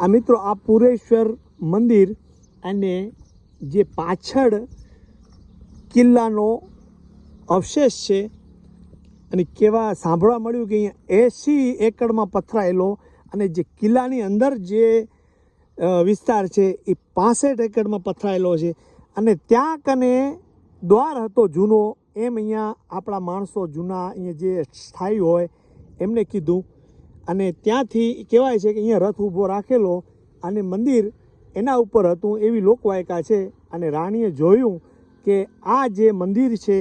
આ મિત્રો, આ પુરેશ્વર મંદિર અને જે પાછળ કિલ્લાનો અવશેષ છે અને કેવા સાંભળવા મળ્યું કે અહીંયા એંસી એકડમાં પથરાયેલો અને જે કિલ્લાની અંદર જે વિસ્તાર છે એ પાસઠ એકડમાં પથરાયેલો છે. અને ત્યાં કને દ્વાર હતો જૂનો, એમ અહીંયા આપણા માણસો જૂના, અહીંયા જે સ્થાયી હોય, એમને કીધું અને ત્યાંથી કહેવાય છે કે અહીંયા રથ ઊભો રાખેલો અને મંદિર એના ઉપર હતું એવી લોકવાયકા છે. અને રાણીએ જોયું કે આ જે મંદિર છે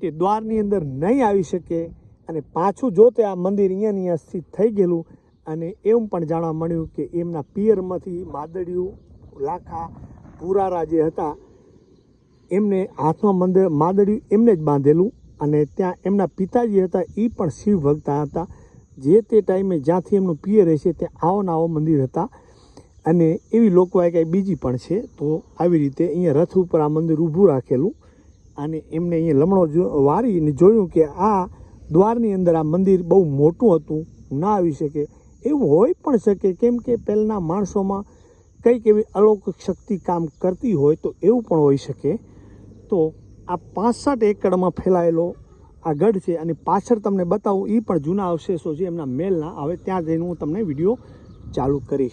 તે દ્વારની અંદર નહીં આવી શકે અને પાછું જોતે આ મંદિર અહીંયાની અહીંયા સ્થિત થઈ ગયેલું અને એમ પણ જાણવા મળ્યું કે એમના પિયરમાંથી માદડિયું લાખા, પુરારા જે હતા, એમને હાથમાં મંદિર માદડિયું એમને જ બાંધેલું અને ત્યાં એમના પિતાજી હતા એ પણ શિવ ભક્તા હતા. જે તે ટાઈમે જ્યાંથી એમનું પિયર રહેશે ત્યાં આવો ને આવો મંદિર હતા. અને એવી લોકવાયકા બીજી પણ છે, તો આવી રીતે અહીંયા રથ ઉપર આ મંદિર ઊભું રાખેલું. અને એમને અહીંયા લમણો વારીને જોયું કે આ દ્વારની અંદર આ મંદિર બહુ મોટું હતું, ના આવી શકે. એવું હોઈ પણ શકે, કેમ કે પહેલાંના માણસોમાં કંઈક એવી અલૌકિક શક્તિ કામ કરતી હોય તો એવું પણ હોઈ શકે. તો આ પાંસઠ એકડમાં ફેલાયેલો આ ગઢ છે અને પાછળ તમને બતાવું એ પણ જૂના અવશેષો છે એમના મેલના. હવે ત્યાં જઈને હું તમને વીડિયો ચાલુ કરીશ.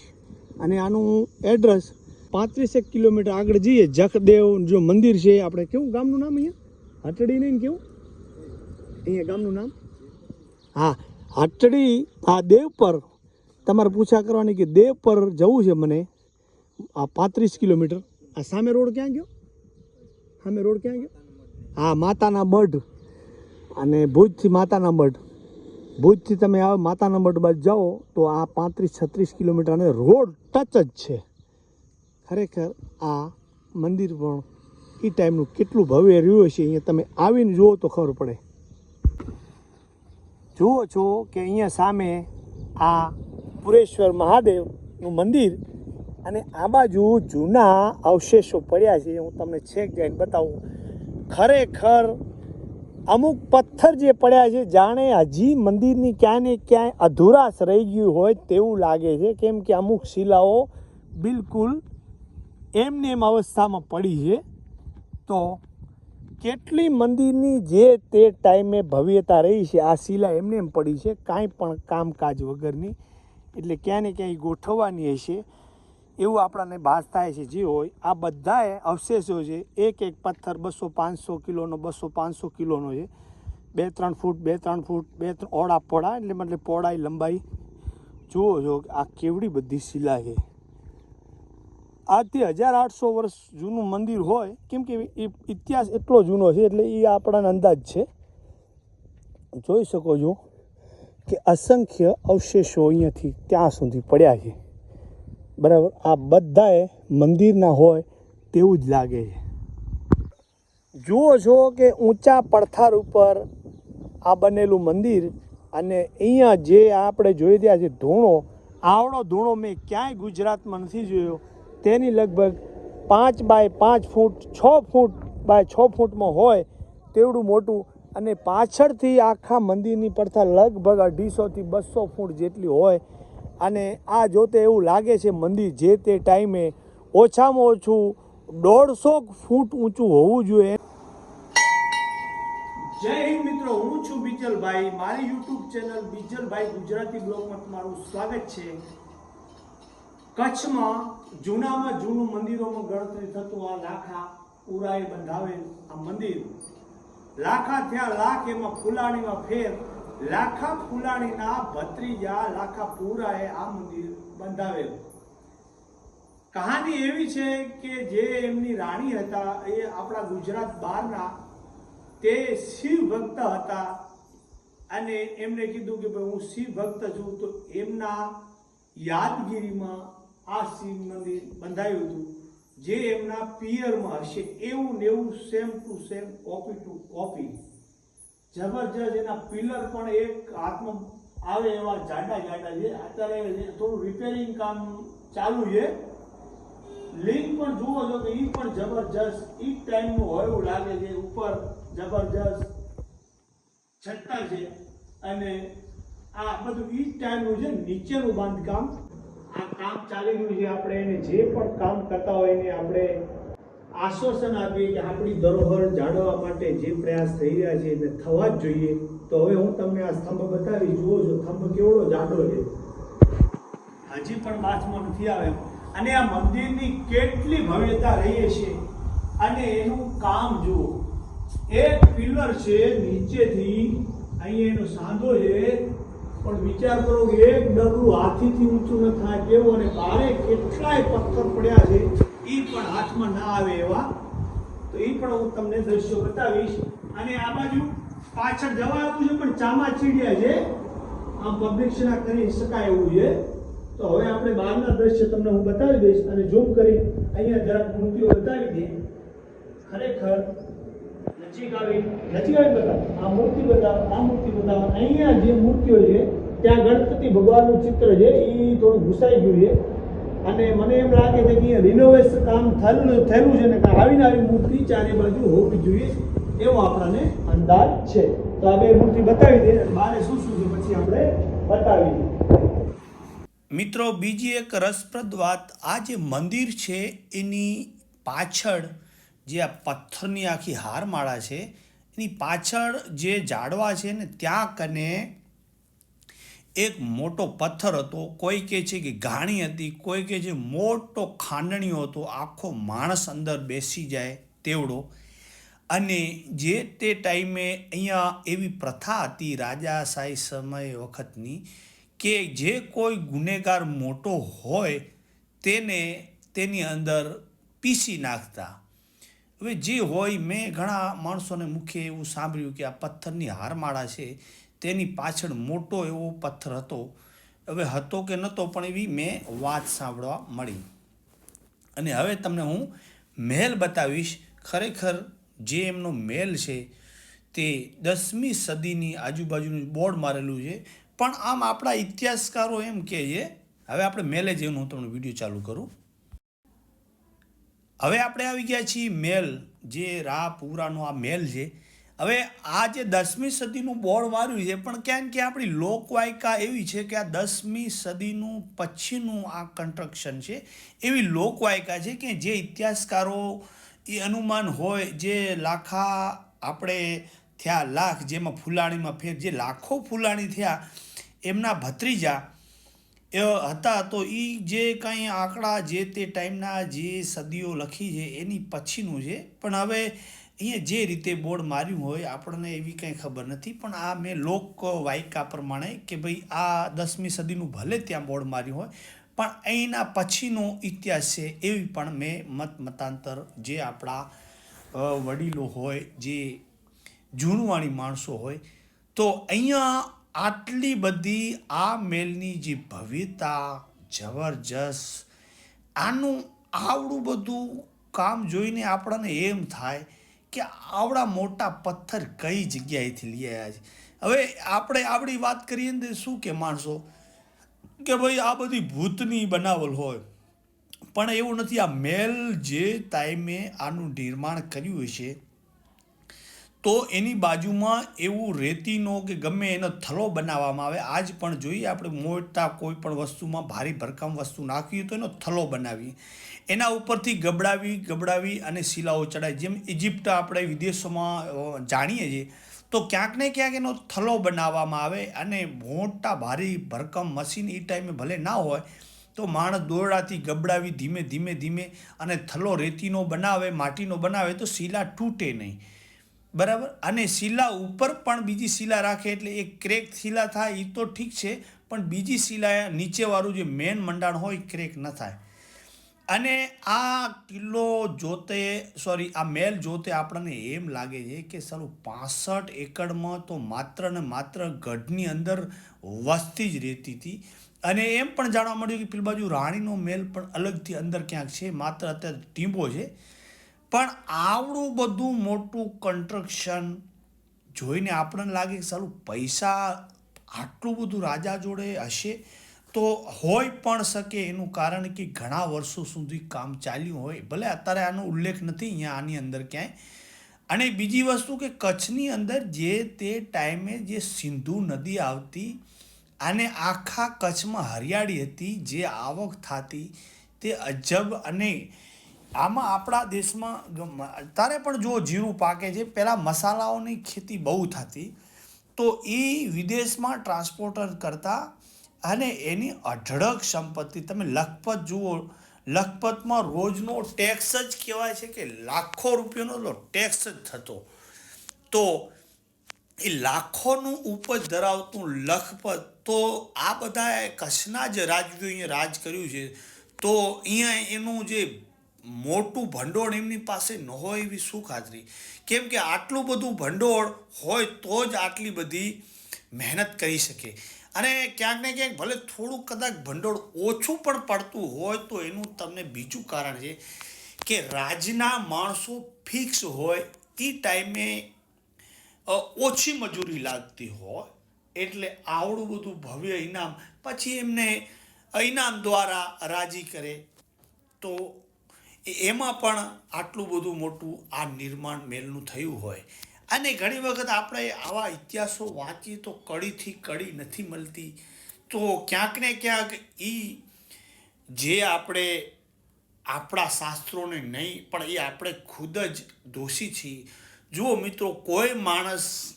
અને આનું એડ્રેસ, પાંત્રીસેક કિલોમીટર આગળ જઈએ, જખદેવ જો મંદિર છે, આપણે કેવું ગામનું નામ અહીંયા? હટડી નહીં કેવું? અહીંયા ગામનું નામ? હા, હટડી, આ દેવ પર. તમારે પૂછા કરવાની કે દેવ પર જવું છે મને? આ પાંત્રીસ કિલોમીટર. આ સામે રોડ ક્યાં ગયો? સામે રોડ ક્યાં ગયો? હા, માતાના મઢ. અને ભુજથી માતાના મઢ ભુજથી તમે આવો માતાના મઢ બાજુ જાઓ, તો આ પાંત્રીસ છત્રીસ કિલોમીટર અને રોડ ટચ જ છે. ખરેખર આ મંદિર પણ એ ટાઈમનું કેટલું ભવ્ય રહ્યું હશે, અહીંયા તમે આવીને જુઓ તો ખબર પડે. જુઓ છો કે અહીંયા સામે આ પુરેશ્વર મહાદેવનું મંદિર અને આ બાજુ જૂના અવશેષો પડ્યા છે, હું તમને છેક જઈને બતાવું. ખરેખર અમુક પથ્થર જે પડ્યા છે, જાણે હજી મંદિરની ક્યાંય ને ક્યાંય અધુરાશ રહી ગયું હોય તેવું લાગે છે, કેમ કે અમુક શિલાઓ બિલકુલ એમને એમ અવસ્થામાં પડી છે. તો કેટલી મંદિરની જે તે ટાઈમે ભવ્યતા રહી છે, આ શિલા એમને એમ પડી છે, કાંઈ પણ કામકાજ વગરની, એટલે ક્યાંય ને ક્યાંય ગોઠવવાની હશે. એવું આપણને ભાસ થાય છે, જે હોય, આ બધાએ અવશેષો છે. એક એક પથ્થર બસો પાંચસો કિલોનો, બસો પાંચસો કિલોનો છે. બે ત્રણ ફૂટ, બે ત્રણ ફૂટ, બે ત્રણ ઓળા પોળા એટલે મતલબ પહોળાઈ, લંબાઈ. જુઓ કે આ કેવડી બધી શિલા છે. આજથી હજાર આઠસો વર્ષ જૂનું મંદિર હોય, કેમ કે એ ઇતિહાસ એટલો જૂનો છે, એટલે એ આપણાને અંદાજ છે. જોઈ શકો છો કે અસંખ્ય અવશેષો અહીંયાથી ત્યાં સુધી પડ્યા છે. બરાબર? આ બધાએ મંદિરના હોય તેવું જ લાગે છે. જુઓ છો કે ઊંચા પડથાર ઉપર આ બનેલું મંદિર અને અહીંયા જે આપણે જોઈ રહ્યા છે ધૂણો, આવડો ધૂણો મેં ક્યાંય ગુજરાતમાં નથી જોયો. તેની લગભગ પાંચ બાય પાંચ ફૂટ, છ ફૂટ બાય છ ફૂટમાં હોય તેવડું મોટું અને પાછળથી આખા મંદિરની પડથા લગભગ અઢીસોથી બસો ફૂટ જેટલી હોય અને આ જોતે એવું લાગે છે મંદિર જે તે ટાઈમે ઓછામાં ઓછું દોઢસો ફૂટ ઊંચું હોવું જોઈએ. જય હિન્દ મિત્રો, હું છું બીજલભાઈ. મારી યુટ્યુબ ચેનલ બીજલભાઈ ગુજરાતી બ્લોગમાં તમારું સ્વાગત છે. કચ્છમાં જૂનામાં જૂનું મંદિરોમાં ગણતરી થતું આ લાખા ઉરાએ બંધાવેલ આ મંદિર. લાખા થયા લાખ એમાં ફુલાણીમાં ફેર લાખા ફુલાણીના ભત્રીજા લાખા પુરાએ આ મંદિર બંધાવેલું. કહાની એવી છે કે જે એમની રાણી હતા, એ આપણા ગુજરાત બહારના તે શિવ ભક્ત હતા અને એમણે કીધું કે ભાઈ હું શિવ ભક્ત છું, તો એમના યાદગીરીમાં આ શિવ મંદિર બંધાયું હતું. જે એમના પિયરમાં હશે એવું ને એવું same to same copy to copy જબરજસ્ત એના પિલર પણ એક હાથમાં આવે એવા જાડા જાડા છે. અત્યારે થોડું રિપેરિંગ કામ ચાલુ છે. લિંક પણ જુઓ છો કે એ પણ જબરજસ્ત. એ ટાઈમનું હોય એવું લાગે છે. ઉપર જબરજસ્ત છત્તા છે. અને આ બધું એ ટાઈમનું છે. નીચેનું બાંધકામ. આ કામ ચાલી રહ્યું છે. આપણે એને જે પણ કામ કરતા હોય એને આપણે આશ્વાસન આપીએ કે આપણી ધરોહર જાળવવા માટે જે પ્રયાસ થઈ રહ્યા છે તે થવા જ જોઈએ. તો હવે હું તમને આ સ્તંભ બતાવી જુઓ છો, સ્તંભ કેવડો જાડો છે. હજી પણ બાથમાં નથી આવ્યો. અને આ મંદિરની કેટલી ભવ્યતા રહી છે અને એનું કામ જુઓ. એક પિલર છે નીચેથી, અહીંયા એનો સાંધો છે. પણ વિચાર કરો કે એક ડગલું હાથીથી ઊંચું ન થાય. કેવું અને બારે કેટલાય પથ્થર પડ્યા છે. હાથમાં ના આવે એવા, તો એ પણ હું તમને દ્રશ્યો બતાવીશ. અને આ બાજુ પાછળ જવા આપું છે, પણ ચામા ચીડિયા છે. આમ પબ્લિકના કરી શકાય એવું છે. તો હવે આપણે બહારના દ્રશ્ય તમને હું બતાવી દઈશ અને ઝૂમ કરી અહીંયા જરાક મૂર્તિઓ બતાવી દઈએ. ખરેખર નજીક આવી નજીક આવી બતાવ. આ મૂર્તિ બતાવો, આ મૂર્તિ બતાવો. અહીંયા જે મૂર્તિઓ છે, ત્યાં ગણપતિ ભગવાનનું ચિત્ર છે એ થોડું ઘૂસાઈ ગયું છે. અને મને એમ લાગે છે કે રિનોવેશન કામ થયેલું થયેલું છે ને આવીને આવી મૂર્તિ ચારે બાજુ હોવી જોઈએ એવો આપણને અંદાજ છે. તો આ બે મૂર્તિ બતાવી દે બારે શું શું છે પછી આપણે બતાવી દઈએ. મિત્રો, બીજી એક રસપ્રદ વાત, આ જે મંદિર છે એની પાછળ જે આ પથ્થરની આખી હારમાળા છે, એની પાછળ જે ઝાડવા છે ને, ત્યાં કને એક મોટો પથ્થર હતો, કોઈ કહે છે કે ઘાણી હતી, કોઈ કહે છે મોટો ખાંડણીયો હતો, આખો માણસ અંદર બેસી જાય તેવડો. અને જે તે ટાઈમે અહીંયા એવી પ્રથા હતી રાજાશાહી સમય વખતની કે જે કોઈ ગુનેગાર મોટો હોય તેને તેની અંદર પીસી નાખતા. હવે જે હોય, મેં ઘણા માણસોને મુખ્ય એવું સાંભળ્યું કે આ પથ્થરની હારમાળા છે તેની પાછળ મોટો એવો પથ્થર હતો. હવે હતો કે નહોતો પણ એવી મેં વાત સાંભળવા મળી. અને હવે તમને હું મહેલ બતાવીશ. ખરેખર જે એમનો મહેલ છે તે દસમી સદીની આજુબાજુનું બોર્ડ મારેલું છે. પણ આમ આપણા ઇતિહાસકારો એમ કહે છે, હવે આપણે મહેલે જઈને હું તમને વીડિયો ચાલુ કરું. હવે આપણે આવી ગયા છીએ મેલ જે રાપુરાનો આ મેલ છે. હવે આ જે દસમી સદીનું બોર્ડ વાર્યું છે, પણ ક્યાંક ક્યાં આપણી લોકવાયકા એવી છે કે આ દસમી સદીનું પછીનું આ કન્સ્ટ્રક્શન છે, એવી લોકવાયકા છે કે જે ઇતિહાસકારો એ અનુમાન હોય જે લાખા આપણે થયા, લાખ જેમાં ફૂલાણીમાં ફેર, જે લાખો ફૂલાણી થયા, એમના ભત્રીજા એ હતા, તો એ જે કંઈ આંકડા જે તે ટાઈમના જે સદીઓ લખી છે, એની પછીનું છે. પણ હવે અહીંયા જે રીતે બોર્ડ માર્યું હોય, આપણને એવી કંઈ ખબર નથી, પણ આ મેં લોક વાયકા પ્રમાણે કે ભાઈ આ દસમી સદીનું ભલે ત્યાં બોર્ડ માર્યું હોય, પણ અહીંના પછીનો ઇતિહાસ છે એવી પણ મેં મત મતાંતર જે આપણા વડીલો હોય, જે જૂનવાણી માણસો હોય, તો અહીંયા આટલી બધી આ મેલની જે ભવ્યતા, જબરજસ્ત, આનું આવડું બધું કામ જોઈને આપણને એમ થાય કે આવડા મોટા પથ્થર કઈ જગ્યાએથી લઈ આવ્યા છે? હવે આપણે આપણી વાત કરીએ ને શું કે માણસો? કે ભાઈ આ બધી ભૂતની બનાવલ હોય. પણ એવું નથી, આ મેલ જે ટાઈમે આનું નિર્માણ કર્યું છે તો એની બાજુમાં એવું રેતીનો કે ગમે એનો થલો બનાવવામાં આવે. આજ પણ જોઈએ, આપણે મોટા કોઈ પણ વસ્તુમાં ભારી ભરકમ વસ્તુ નાખવી તો એનો થલો બનાવીએ. એના ઉપરથી ગબડાવી ગબડાવી અને શિલાઓ ચડાવી. જેમ ઇજિપ્ત આપણે વિદેશોમાં જાણીએ છીએ, તો ક્યાંક ને ક્યાંક એનો થલો બનાવવામાં આવે અને મોટા ભારી ભરકમ મશીન એ ટાઈમે ભલે ના હોય, તો માણસ દોરડાથી ગબડાવી ધીમે ધીમે ધીમે અને થલો રેતીનો બનાવે, માટીનો બનાવે તો શિલા તૂટે નહીં. બરાબર? અને શિલા ઉપર પણ બીજી શિલા રાખે એટલે એ ક્રેક શિલા થાય એ તો ઠીક છે, પણ બીજી શિલા નીચેવાળું જે મેન મંડાણ હોય ક્રેક ન થાય. અને આ કિલ્લો જોતે, સોરી, આ મેલ જોતે આપણને એમ લાગે છે કે સારું પાસઠ એકડમાં તો માત્ર ને માત્ર ગઢની અંદર વસ્તી જ રહેતી હતી. અને એમ પણ જાણવા મળ્યું કે પેલી બાજુ રાણીનો મેલ પણ અલગથી અંદર ક્યાંક છે, માત્ર અત્યારે ટીંબો છે. પણ આવડું બધું મોટું કન્સ્ટ્રક્શન જોઈને આપણને લાગે કે સારું પૈસા આટલું બધું રાજા જોડે હશે, તો હોય પણ શકે એનું કારણ કે ઘણા વર્ષો સુધી કામ ચાલ્યું હોય. ભલે અત્યારે આનો ઉલ્લેખ નથી અહીંયા આની અંદર ક્યાંય. અને બીજી વસ્તુ કે કચ્છની અંદર જે તે ટાઈમે જે સિંધુ નદી આવતી અને આખા કચ્છમાં હરિયાળી હતી, જે આવક થતી તે અજબ અને આમાં આપણા દેશમાં તારે પણ જો જીરું પાકે છે. પહેલાં મસાલાઓની ખેતી બહુ થતી. તો એ વિદેશમાં ટ્રાન્સપોર્ટર કરતા અને એની અઢળક સંપત્તિ. તમે લખપત જુઓ, લખપતમાં રોજનો ટેક્સ જ કહેવાય છે કે લાખો રૂપિયાનો ટેક્સ જ થતો. તો એ લાખોનું ઉપજ ધરાવતું લખપત, તો આ બધા કચ્છના જ રાજ્યો અહીંયા રાજ કર્યું છે. તો અહીંયા એનું જે મોટું ભંડોળ એમની પાસે ન હોય એવી શું ખાતરી? કેમ કે આટલું બધું ભંડોળ હોય તો જ આટલી બધી મહેનત કરી શકે. અને ક્યાંક ને ક્યાંક ભલે થોડું કદાચ ભંડોળ ઓછું પણ પડતું હોય તો એનું તમને બીજું કારણ છે કે રાજના માણસો ફિક્સ હોય એ ટાઈમે ઓછી મજૂરી લાગતી હોય એટલે આવડું બધું ભવ્ય ઇનામ પછી એમને ઇનામ દ્વારા રાજી કરે તો એમાં પણ આટલું બધું મોટું આ નિર્માણ મેલનું થયું હોય. અને ઘણી વખત આપણે આવા ઇતિહાસો વાંચીએ તો કડીથી કડી નથી મળતી. તો ક્યાંક ને ક્યાંક એ જે આપણે આપણા શાસ્ત્રોને નહીં, પણ એ આપણે ખુદ જ દોષી છીએ. જુઓ મિત્રો, કોઈ માણસ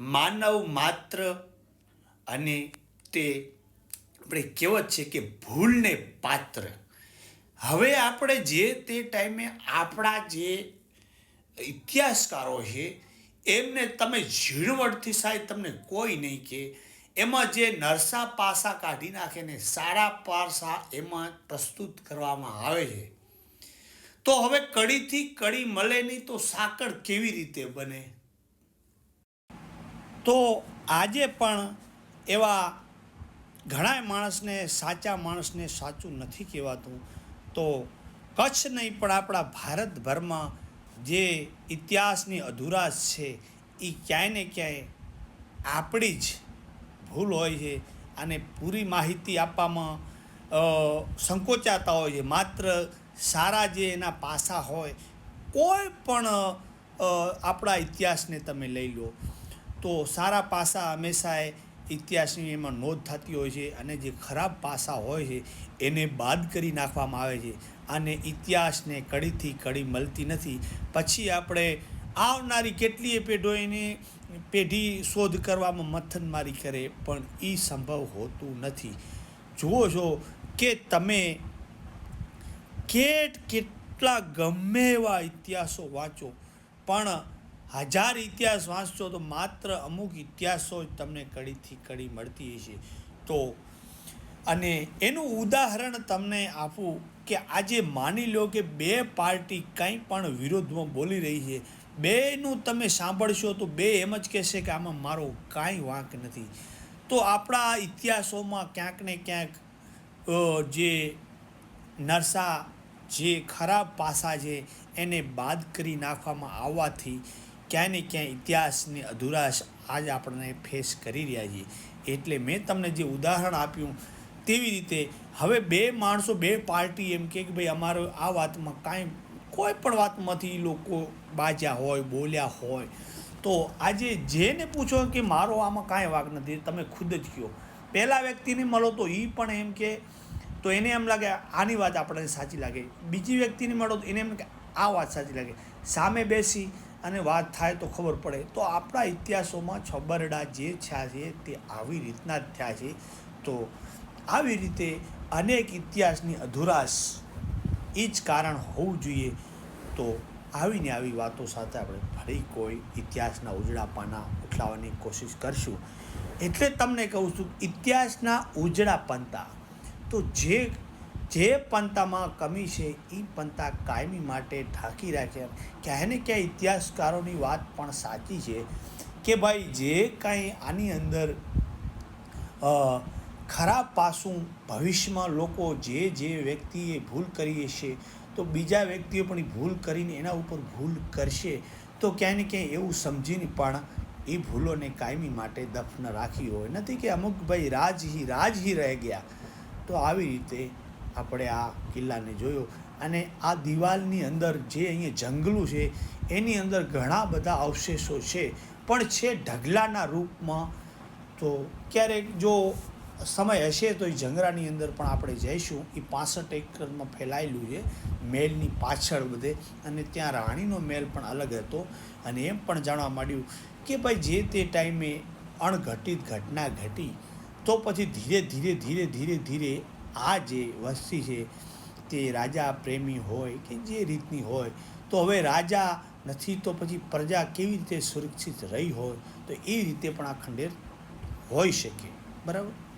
માનવ માત્ર અને તે આપણે કહેવત છે કે ભૂલને પાત્ર. હવે આપણે જે તે ટાઈમે આપણા જે ઇતિહાસકારો છે, એમને તમે ઝીણવટથી સાહેબ તમને કોઈ નહીં કે, એમાં જે નરસા પાસા કાઢી નાખે ને સારા પાસા એમાં પ્રસ્તુત કરવામાં આવે છે. તો હવે કડીથી કડી મળે નહીં તો સાકર કેવી રીતે બને? તો આજે પણ એવા ઘણા માણસને સાચા માણસને સાચું નથી કહેવાતું. તો કચ્છ નહીં, પણ આપણા ભારતભરમાં જે ઇતિહાસની અધુરાશ છે, એ ક્યાંય ને ક્યાંય આપણી જ ભૂલ હોય છે અને પૂરી માહિતી આપવામાં સંકોચાતા હોય છે. માત્ર સારા જે એના પાસા હોય, કોઈ પણ આપણા ઇતિહાસને તમે લઈ લો, તો સારા પાસા હંમેશા ઇતિહાસની એમાં નોંધ થતી હોય છે અને જે ખરાબ પાસા હોય છે એને બાદ કરી નાખવામાં આવે છે. અને ઇતિહાસને કડીથી કડી મળતી નથી. પછી આપણે આવનારી કેટલીય પેઢીઓને પેઢી શોધ કરવામાં મથનમારી કરે પણ એ સંભવ હોતું નથી. જુઓ છો કે તમે કેટ કેટલા ગમે એવા ઇતિહાસો વાંચો. પણ હજાર ઇતિહાસ વાંચશો તો માત્ર અમુક ઇતિહાસો જ તમને કડીથી કડી મળતી હશે. તો અને એનું ઉદાહરણ તમને આપું કે આજે માની લો કે બે પાર્ટી કંઈ પણ વિરોધમાં બોલી રહી છે, બેનું તમે સાંભળશો તો બે એમ જ કહેશે કે આમાં મારો કાંઈ વાંક નથી. તો આપણા ઇતિહાસોમાં ક્યાંક ને ક્યાંક જે નરસા, જે ખરાબ પાસા છે, એને બાદ કરી નાખવામાં આવવાથી ક્યાંય ને ક્યાંય ઇતિહાસની અધુરાશ આજ આપણને ફેસ કરી રહ્યા છીએ. એટલે મેં તમને જે ઉદાહરણ આપ્યું તેવી રીતે હવે બે માણસો, બે પાર્ટી એમ કે ભાઈ અમારો આ વાતમાં કાંઈ કોઈ પણ વાતમાંથી લોકો બાજ્યા હોય, બોલ્યા હોય. તો આજે જેને પૂછો કે મારો આમાં કાંઈ વાક નથી તમે ખુદ જ કહો. પહેલા વ્યક્તિને મળો તો એ પણ એમ કે, તો એને એમ લાગે આની વાત આપણને સાચી લાગે. બીજી વ્યક્તિને મળો તો એને એમ કે આ વાત સાચી લાગે. સામે બેસી અને વાત થાય તો ખબર પડે. તો આપણા ઇતિહાસોમાં છબરડા જે થયા છે તે આવી રીતના જ થયા છે. તો આવી રીતે અનેક ઇતિહાસની અધુરાશ એ જ કારણ હોવું જોઈએ. તો આવીને આવી વાતો સાથે આપણે ફરી કોઈ ઇતિહાસના ઉજળા પાના ઉઠલાવવાની કોશિશ કરશું. એટલે તમને કહું છું, ઇતિહાસના ઉજળા પંતા તો જે જે પંતામાં કમી છે, એ પંતા કાયમી માટે ઢાંકી રાખ્યા ક્યાંય ને ક્યાંય ઇતિહાસકારોની વાત પણ સાચી છે કે ભાઈ, જે કાંઈ આની અંદર ખરાબ પાસું ભવિષ્યમાં લોકો જે જે વ્યક્તિએ ભૂલ કરી હશે, તો બીજા વ્યક્તિઓ પણ એ ભૂલ કરીને એના ઉપર ભૂલ કરશે. તો ક્યાંય ને ક્યાંય એવું સમજીને પણ એ ભૂલોને કાયમી માટે દફન રાખી હોય. નથી કે અમુક ભાઈ રાજ હી રાજ હી રહી ગયા. તો આવી રીતે આપણે આ કિલ્લાને જોયો. અને આ દિવાલની અંદર જે અહીંયા જંગલું છે, એની અંદર ઘણા બધા અવશેષો છે. પણ છે ઢગલાના રૂપમાં તો ક્યારેક જો સમય હશે તો એ જંગરાની અંદર પણ આપણે જઈશું. એ પાસઠ એકરમાં ફેલાયેલું છે. મહેલની પાછળ બધે. અને ત્યાં રાણીનો મહેલ પણ અલગ હતો. અને એમ પણ જાણવા માંડ્યું કે ભાઈ જે તે ટાઈમે અણઘટિત ઘટના ઘટી, તો પછી ધીરે ધીરે ધીરે ધીરે ધીરે આ જે વસ્તી છે, તે રાજા પ્રેમી હોય કે જે રીતની હોય, તો હવે રાજા નથી તો પછી પ્રજા કેવી રીતે સુરક્ષિત રહી હોય, તો એ રીતે પણ આ ખંડેર હોઈ શકે. બરાબર?